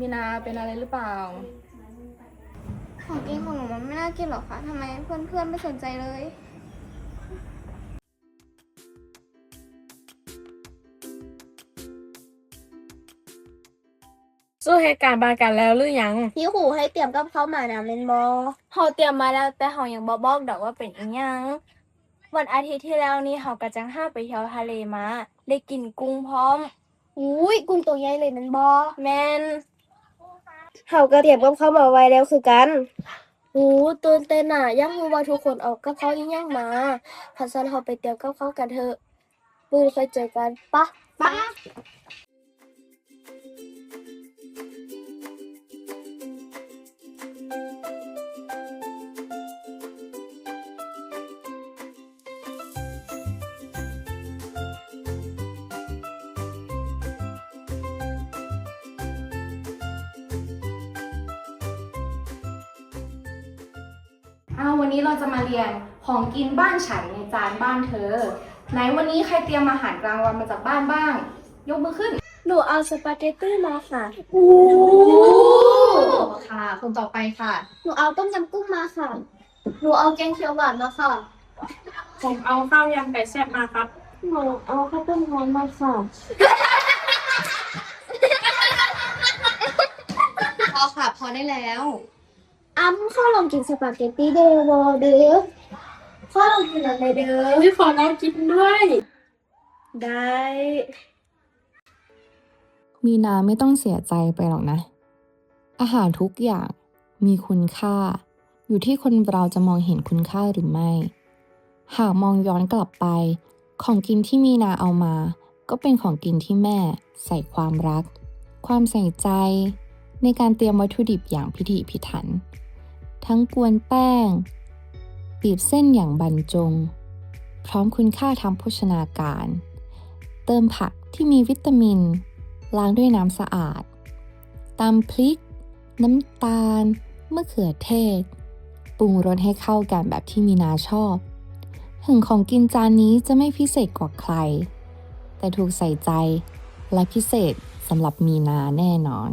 มีนาเป็นอะไรหรือเปล่า ของกินของหนูมันไม่น่ากินหรอกคะทำไมเพื่อนๆไม่สนใจเลย สู้เหตุการณ์บานกันแล้วหรือยัง พี่ขู่ให้เตรียมกับข้าวหมาน้ำเลนบอเฮาเตรียมมาแล้วแต่เฮายังบ่บอกดอกว่าเป็นอีหยัง วันอาทิตย์ที่แล้วนี่เฮากะจังห้าไปเที่ยวทะเลมา ได้กินกุ้งพร้อม อุ้ยกุ้งตัวใหญ่เลยมันบอแมน เฮาก็เตรียมกับข้าวมาไว้แล้วคือกันโอ้ตื่นเต้นอะอยังรู้ว่าทุกคนเอากับข้าวอีหยังมาพันซันเฮาไปเตรียมกับข้าวกันเถอะปืนค่อยเจอกันปะปะ อ้าววันนี้เราจะมาเรียนของกินบ้านฉันในจานบ้านเธอ ไหนวันนี้ใครเตรียมอาหารกลางวันมาจากบ้านบ้าง ยกมือขึ้น หนูเอาสปาเกตตี้มาค่ะค่ะคนต่อไปค่ะ หนูเอาต้มยำกุ้งมาค่ะ หนูเอาแกงเขียวหวานมาค่ะ ผมเอาข้าวยำไก่แซ่บมาครับ หนูเอาข้าวต้มร้อนมาค่ะ พอค่ะ พอได้แล้ว อ้ำข้าวลองกินสปาเกตตี้เดวอเด้อข้าวลองกินอะไรเด้อพี่ขอน้องกินด้วย ได้ มีนาไม่ต้องเสียใจไปหรอกนะ อาหารทุกอย่างมีคุณค่า อยู่ที่คนเราจะมองเห็นคุณค่าหรือไม่ หากมองย้อนกลับไป ของกินที่มีนาเอามา ก็เป็นของกินที่แม่ใส่ความรัก ความใส่ใจในการเตรียมวัตถุดิบอย่างพิถีพิถัน ทั้งกวนแป้ง บีบเส้นอย่างบรรจง พร้อมคุณค่าทางโภชนาการ เติมผักที่มีวิตามิน ล้างด้วยน้ำสะอาดตำพริก น้ำตาลมะเขือเทศ ปรุงรสให้เข้ากันแบบที่มีนาชอบถึงของกินจานนี้จะไม่พิเศษกว่าใคร แต่ถูกใส่ใจและพิเศษสำหรับมีนาแน่นอน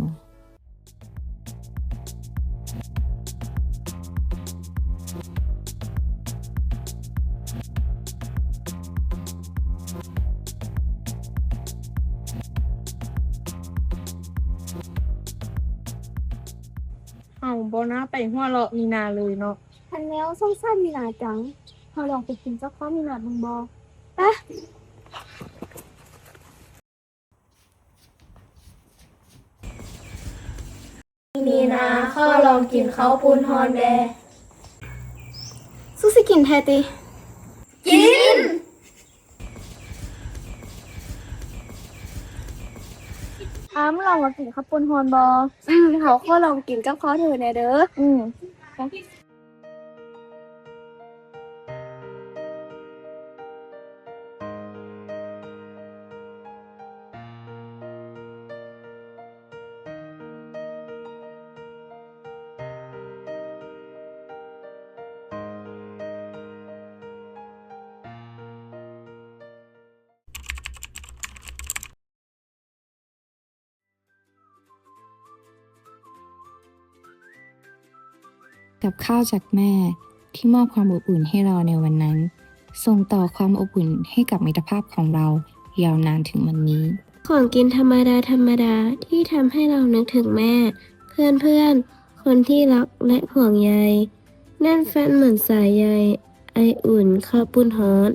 เอาโบน่าไปหัวเราะมีนาเลยเนาะทันแล้วสั้นๆมีหลายจังเราลองไปกินสักข้าวมีหนาบังบอไปะมีนาข้าวลองกินข้าวปุ้นฮอนแดสู้สิกินแทติกิน อ้ามลองมากินข้าวปุ้นฮอนบออืมเขาก็ลองกินกับข้าวเธอแน่เด้ออืม กับข้าวจากแม่ที่มอบความอบอุ่นให้เราในวันนั้น ส่งต่อความอบอุ่นให้กับมิตรภาพของเรา ยาวนานถึงวันนี้ ของกินธรรมดาธรรมดาที่ทำให้เรานึกถึงแม่ เพื่อนเพื่อนๆคนที่รักและห่วงใยแน่นแฟนเหมือนสายใยไออุ่นข้าวปุ้นฮอต